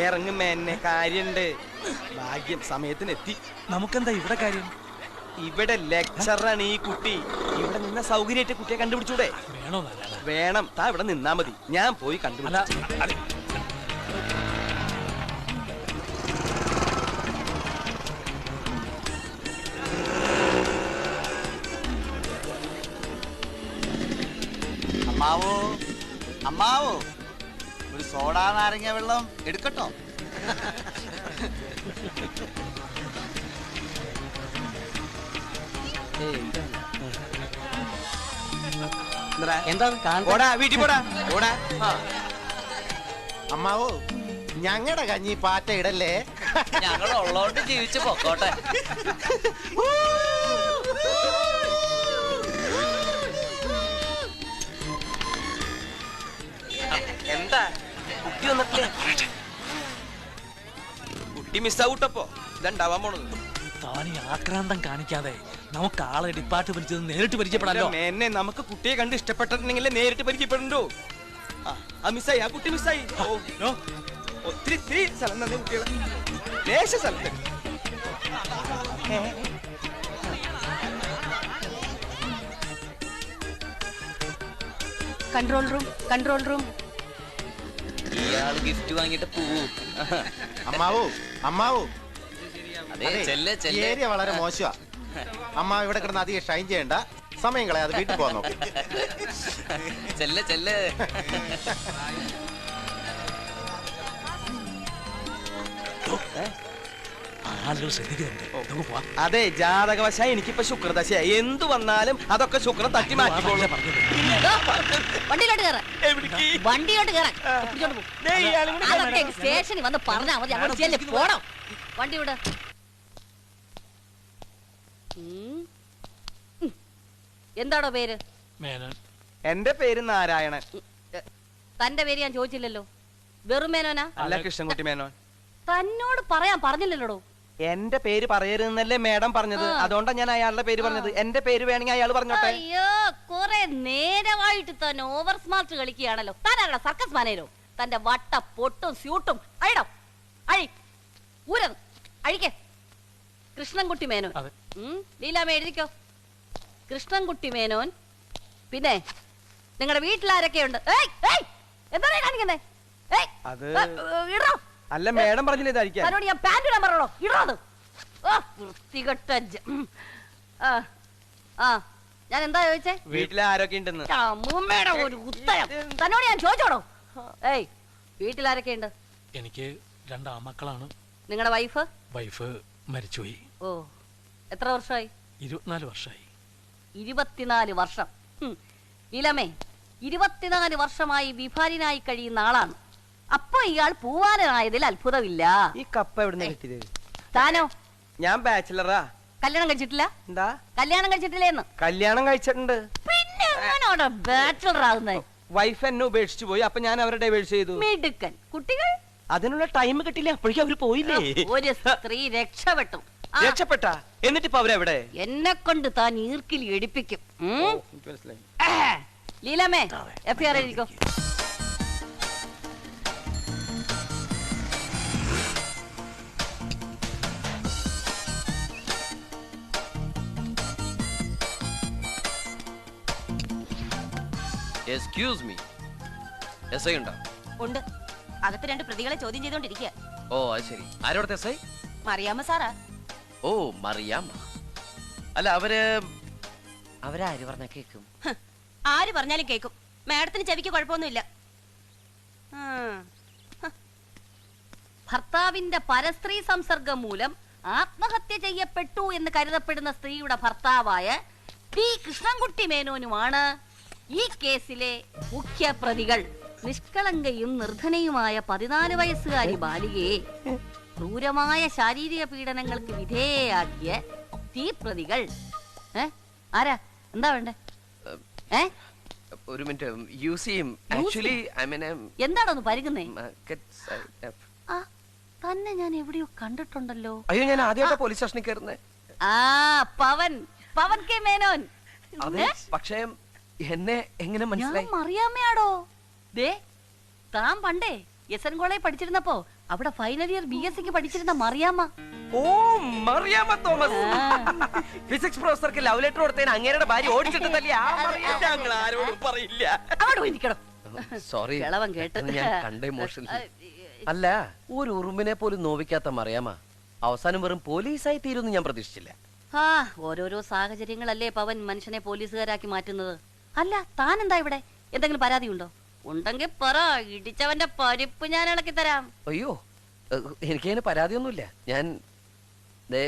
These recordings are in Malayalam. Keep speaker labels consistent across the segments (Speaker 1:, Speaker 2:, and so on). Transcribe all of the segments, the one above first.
Speaker 1: ഇറങ്ങും കാര്യണ്ട്. ഭാഗ്യം സമയത്തിനെത്തി.
Speaker 2: നമുക്കെന്താ ഇവിടെ കാര്യം?
Speaker 1: ഇവിടെ ലെക്ചറാണ് ഈ കുട്ടി. ഇവിടെ നിന്ന സൗകര്യമായിട്ട് കുട്ടിയെ കണ്ടുപിടിച്ചൂടെ?
Speaker 2: വേണോ
Speaker 1: വേണം. താ ഇവിടെ നിന്നാ മതി. ഞാൻ പോയി കണ്ടുപിടിച്ചു
Speaker 3: അമ്മാവോ? അമ്മാവോ? സോഡാ നാരങ്ങ വെള്ളം എടുക്കട്ടോ.
Speaker 4: അമ്മാവോ ഞങ്ങളുടെ കഞ്ഞി പാറ്റ ഇടല്ലേ
Speaker 5: ഞങ്ങൾ ഉള്ളോണ്ട് ജീവിച്ചു പൊക്കോട്ടെ.
Speaker 1: കുട്ടി വന്നിട്ടില്ലേ കുട്ടി മിസ്സാവൂട്ടപ്പോ ഇതുണ്ടാവാൻ പോണത്?
Speaker 2: താനി ആക്രാന്തം കാണിക്കാതെ നമുക്ക് ആളെ ഡിപ്പാർട്ട് പിടിച്ചത് നേരിട്ട് പരിചയപ്പെടാലോ?
Speaker 1: എന്നെ നമുക്ക് കുട്ടിയെ കണ്ട് ഇഷ്ടപ്പെട്ടിട്ടുണ്ടെങ്കിൽ നേരിട്ട് പരിചയപ്പെടണ്ടോ. ആ, മിസ്സായി ആ കുട്ടി മിസ്സായി ഒത്തിരി ഇത്തിരി സ്ഥലം തന്നെ കുട്ടികളെ. ദേശ സ്ഥലത്ത്.
Speaker 6: Control room control room.
Speaker 5: ഇയാൾ ഗിഫ്റ്റ് വാങ്ങിയിട്ട് പോവൂ
Speaker 4: അമ്മാവോ അമ്മാവോ.
Speaker 5: അതെ ചെല്ല്
Speaker 4: ഈ ഏരിയ വളരെ മോശമാ. അമ്മ ഇവിടെ കിടന്ന് അധികം ഷൈൻ ചെയ്യണ്ട. സമയം കളയാതെ വീട്ടിൽ പോകാൻ നോക്ക്.
Speaker 5: ചെല്ലെ ചെല്ലെ.
Speaker 1: അതെ ജാതകവശായി എനിക്കിപ്പോ ശുക്രദശയായി എന്തു വന്നാലും അതൊക്കെ ശുക്രൻ തട്ടി
Speaker 2: പറഞ്ഞത്.
Speaker 6: വണ്ടിയിലോട്ട് കയറാൻ
Speaker 1: എവിടേക്ക്?
Speaker 6: വണ്ടിയിലോട്ട് കയറാൻ സ്റ്റേഷനിൽ വന്ന് പറഞ്ഞാ മതി. അങ്ങോട്ട് ചെല്ല്. പോണം. വണ്ടി വിട. എന്താടോ പേര്?
Speaker 2: മേനോൻ.
Speaker 1: എന്റെ പേര് നാരായണൻ.
Speaker 6: തന്റെ പേര് ഞാൻ ചോദിച്ചില്ലല്ലോ. വെറും മേനോനാ?
Speaker 1: അല്ല കൃഷ്ണൻകുട്ടി മേനോൻ.
Speaker 6: തന്നോട് പറയാൻ പറഞ്ഞില്ലല്ലോടോ?
Speaker 1: എന്റെ പേര് പറയരുതെന്നല്ലേ മേഡം പറഞ്ഞത്.
Speaker 6: അതുകൊണ്ടാണ്
Speaker 1: അതുകൊണ്ടാ ഞാൻ അയാളുടെ പേര് പറഞ്ഞത്. എന്റെ പേര് വേണമെങ്കിൽ അയാൾ പറഞ്ഞോട്ടെ?
Speaker 6: അയ്യോ കുറെ നേരമായിട്ട് തന്നെ ഓവർ സ്മാർട്ട് കളിക്കുകയാണല്ലോ. താനാണോ സർക്കസ് മാനേരോ തന്റെ വട്ട പൊട്ടും സ്യൂട്ടും. അഴിടോ. അഴി. ഊരം അഴിക്കേ. കൃഷ്ണൻകുട്ടി മേനോൻ. ലീലാമ്മ എഴുതിക്കോ. കൃഷ്ണൻകുട്ടി മേനോൻ. പിന്നെ നിങ്ങളുടെ വീട്ടിലാരൊക്കെയുണ്ട്? ഏയ് ഏയ് എന്താണ് കാണിക്കുന്നേ? ഏയ് ഇടോ.
Speaker 1: അല്ല മേഡം പറഞ്ഞില്ലേ
Speaker 6: തന്നോട് ഞാൻ പാന്റ് ഇടാൻ പറഞ്ഞോ ഇടോ അത്? ആ, വൃത്തികെട്ട ഞാൻ എന്താ ചോദിച്ചേ?
Speaker 1: വീട്ടിൽ ആരൊക്കെ ഉണ്ടെന്ന്?
Speaker 6: അമ്മൂമ്മയുടെ ഒരു ഉത്തരം തന്നോട് ഞാൻ ചോദിച്ചോടോ? ഏയ് വീട്ടിലാരൊക്കെയുണ്ട്
Speaker 2: എനിക്ക് രണ്ട് ആമക്കളാണ്.
Speaker 6: നിങ്ങളുടെ വൈഫ്
Speaker 2: വൈഫ് മരിച്ചുപോയി.
Speaker 6: ഓ എത്ര വർഷമായി?
Speaker 2: ഇരുപത്തിനാല് വർഷമായി.
Speaker 6: ഇരുപത്തിനാല് വർഷം. ലീലാമ്മേ ഇരുപത്തിനാല് വർഷമായി വിഭാരിനായി കഴിയുന്ന ആളാണ്. അപ്പൊ ഇയാൾ പൂവാനായതിൽ അത്ഭുതമില്ല.
Speaker 1: ഈ കപ്പ എവിടെ കിട്ടിയത്?
Speaker 6: താനോ?
Speaker 1: ഞാൻ ബാച്ചിലറാ
Speaker 6: കല്യാണം കഴിച്ചിട്ടില്ല?
Speaker 1: എന്താ?
Speaker 6: കല്യാണം കഴിച്ചിട്ടില്ലേന്ന്?
Speaker 1: കല്യാണം കഴിച്ചിട്ടുണ്ട്.
Speaker 6: പിന്നെ എങ്ങനെയാണോ ബാച്ചലർ ആകുന്നത്
Speaker 1: വൈഫ് എന്നെ ഉപേക്ഷിച്ചു പോയി അപ്പൊ ഞാൻ അവരെ ഡൈവേഴ്സ് ചെയ്തു.
Speaker 6: മിടുക്കൻ. കുട്ടികൾ?
Speaker 1: അതിനുള്ള ടൈം കിട്ടില്ല അപ്പോഴേക്കും അവർ പോയില്ലേ?
Speaker 6: ഒരു സ്ത്രീ രക്ഷപ്പെട്ടു.
Speaker 1: രക്ഷപ്പെട്ട? എന്നിട്ട് ഇപ്പൊ അവരെവിടെ?
Speaker 6: എന്നെ കൊണ്ട് താൻ ഈർക്കിൽ എടുപ്പിക്കും. ലീലാമ്മേ എഫ് ആർ എഴുതിക്കോ.
Speaker 5: എക്സ്ക്യൂസ് മീ എസ് ഐ ഉണ്ടോ?
Speaker 7: ഉണ്ട്. അകത്ത് രണ്ട് പ്രതികളെ ചോദ്യം ചെയ്തോണ്ടിരിക്കുക
Speaker 5: ഓ അത് ശരി. ആരോടത്തെ എസ് ഐ
Speaker 7: മറിയാമ്മ സാറാ.
Speaker 5: ഓ മറിയാമ്മ. അല്ല അവർ അവരാര് പറഞ്ഞ കേക്കും?
Speaker 7: ആര് പറഞ്ഞാലും കേക്കും. മാഡത്തിന് ചെവിക്ക് കുഴപ്പമൊന്നുമില്ല.
Speaker 6: ഭർത്താവിന്റെ പരസ്ത്രീ സംസർഗം മൂലം ആത്മഹത്യ ചെയ്യപ്പെട്ടു എന്ന് കരുതപ്പെടുന്ന സ്ത്രീയുടെ ഭർത്താവായ പി കൃഷ്ണൻകുട്ടി മേനോനുമാണ് ഈ കേസിലെ മുഖ്യ പ്രതികൾ നിഷ്കളങ്കയും നിർധനയുമായ പതിനാല് വയസ്സുകാരി ബാലികയെ ക്രൂരമായ ശാരീരിക പീഡനങ്ങൾക്ക് വിധേയയാക്കിയ തീ പ്രതികൾ ഏ? ആരാ? എന്താ വേണ്ടേ? ഏ?
Speaker 5: ഒരു മിനിറ്റ് യൂസ് ചെയ്യും. ആക്ച്വലി ഐ മീൻ
Speaker 6: എന്താണോന്ന് പരുകുന്നേ? ആ തന്നെ ഞാൻ എവിടെയോ കണ്ടിട്ടുണ്ടല്ലോ.
Speaker 5: അയ്യോ ഞാൻ ആദ്യമായിട്ട് പോലീസ് സ്റ്റേഷനിൽ കയറുന്നേ.
Speaker 6: ആ പവൻ. പവൻ കെ മേനോൻ.
Speaker 5: അതെ പക്ഷേ എന്നെ എങ്ങനെ
Speaker 6: ഞാൻ
Speaker 5: മനസ്സിലായി?
Speaker 6: മറിയാമ്മയാടോ? ദേ താൻ പണ്ടേ എസ് എൻ കോളേജ് പഠിച്ചിരുന്നപ്പോ അവിടെ ഫൈനൽ ഇയർ ബി എസ് സിക്ക് പഠിച്ചിരുന്ന മറിയാമ്മ.
Speaker 5: ഓ മറിയാമ്മ തോമസ്. ഫിസിക്സ് പ്രൊഫസർക്ക് ലവ് ലെറ്റർ കൊടുത്തതിന് അങ്ങേരുടെ ഭാര്യ ഓടിച്ചിട്ടില്ല
Speaker 1: ഞങ്ങൾ ആരോടും പറയില്ല.
Speaker 6: അവിടെ
Speaker 5: സോറി. ഞാൻ കണ്ട ഇമോഷൻ അല്ല ഒരു ഉറുമ്പിനെ പോലും നോവിക്കാത്ത മറിയാമ്മ. അവസാനം വെറും പോലീസായി തീരുമെന്ന് ഞാൻ പ്രതീക്ഷിച്ചില്ല.
Speaker 6: ആ ഓരോരോ സാഹചര്യങ്ങളല്ലേ പവൻ മനുഷ്യനെ പോലീസുകാരാക്കി മാറ്റുന്നത്? അല്ല താൻ എന്താ ഇവിടെ? എന്തെങ്കിലും പരാതി ഉണ്ടോ ഉണ്ടെങ്കിൽ പറ ഇടിച്ചവന്റെ പരിപ്പ് ഞാൻ ഇളക്കി തരാം.
Speaker 5: അയ്യോ എനിക്ക് എനിക്കതിന് പരാതിയൊന്നുമില്ല. ഞാൻ ദേ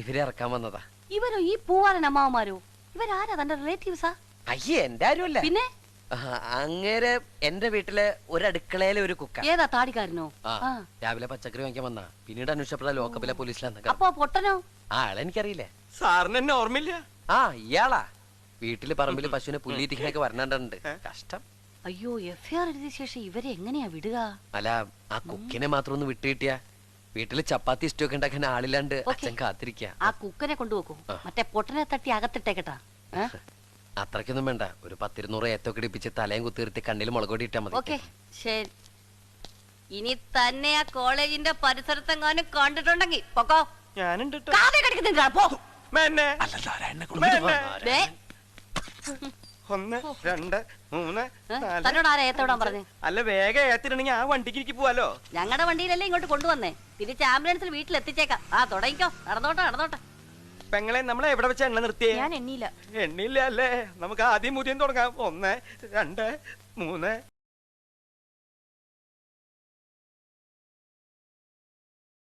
Speaker 5: ഇവരെ ഇറക്കാൻ വന്നതാ.
Speaker 6: ഇവരോ ഈ പൂവാലൻ അമ്മാവന്മാരോ? ഇവരാരാ തന്റെ റിലേറ്റീവ്സാ
Speaker 5: അയ്യേ എന്റെ ആരുമല്ല.
Speaker 6: പിന്നെ?
Speaker 5: അങ്ങേരെ എന്റെ വീട്ടിലെ ഒരു അടുക്കളയിലെ ഒരു കുക്ക.
Speaker 6: ഏതാ താടിക്കാരനോ?
Speaker 5: രാവിലെ പച്ചക്കറി വാങ്ങിക്കാൻ വന്നാ. പിന്നീട് അന്വേഷിച്ചപ്പോഴാ ലോക്കപ്പിലെ പോലീസിലാ
Speaker 6: അപ്പൊ പൊട്ടനോ?
Speaker 5: ആ ആളെനിക്കറിയില്ലേ
Speaker 1: സാറിന് എന്നെ ഓർമ്മയില്ല?
Speaker 5: ആ ഇയാളാ. വീട്ടിൽ പറമ്പിൽ പശുവിനെ പുല്ലിരിക്കണൊക്കെ വരണണ്ടുണ്ട് കഷ്ടം.
Speaker 6: അയ്യോ എഫ് ആർ എഴുതിയ ശേഷം ഇവരെ എങ്ങനെയാ വിടുക?
Speaker 5: അല്ല ആ കുക്കിനെ മാത്രം ഒന്ന് വിട്ടുകിട്ടിയ വീട്ടിൽ ചപ്പാത്തി ഇഷ്ടമൊക്കെ ഉണ്ടാക്കാൻ ആളില്ലാണ്ട് അച്ഛൻ കാത്തിരിക്ക.
Speaker 6: ആ കുക്കനെ കൊണ്ടുപോക്കൂ. മറ്റേ പൊട്ടനെ തട്ടി അകത്തിട്ടേക്കട്ടാ. അത്രക്കൊന്നും
Speaker 5: അത്രയ്ക്കൊന്നും വേണ്ട. ഒരു പത്തിരുന്നൂറ് ഏത്തൊക്കെ ഇടിപ്പിച്ച് തലയും കുത്തിർത്തി കണ്ണിൽ മുളകൊടി ഇട്ടാ
Speaker 6: ഓക്കെ
Speaker 5: മതി
Speaker 6: ശരി. ഇനി തന്നെ ആ കോളേജിന്റെ പരിസരത്തെങ്ങാനും കണ്ടിട്ടുണ്ടെങ്കിൽ പൊക്കോ.
Speaker 1: ഞാനുണ്ട്.
Speaker 6: കാതെ കടിക്കുന്നില്ല പോ.
Speaker 1: മേന്നെ,
Speaker 2: അല്ല നാരായണനെ കൊണ്ട്
Speaker 1: മേന്നെ.
Speaker 6: ദേ,
Speaker 1: ഒന്ന് രണ്ട് മൂന്ന്
Speaker 6: ഏ?
Speaker 1: നാല്
Speaker 6: തന്നോട് ആരാ ഏത്തോടാൻ പറഞ്ഞേ?
Speaker 1: അല്ല വേഗം ഏത്തിട്ടുണ്ടെങ്കിൽ ആ വണ്ടിക്ക് ഇരിക്കി പോവാലോ.
Speaker 6: ഞങ്ങളുടെ വണ്ടിയിലല്ലേ ഇങ്ങോട്ട് കൊണ്ടുവന്നേ. തിരിച്ച് ആംബുലൻസിൽ വീട്ടിൽ എത്തിച്ചേക്കാം ആ തുടങ്ങിക്കോ. നടന്നോട്ടെ നടന്നോട്ടെ.
Speaker 1: പെങ്ങളെ നമ്മളെ എവിടെ വെച്ച എണ്ണ നിർത്തിയേ?
Speaker 7: ഞാൻ എണ്ണിയില്ല
Speaker 1: എണ്ണില്ല അല്ലേ? നമുക്ക് ആദ്യം മുതിയും തുടങ്ങാം. ഒന്ന് രണ്ട് മൂന്ന്.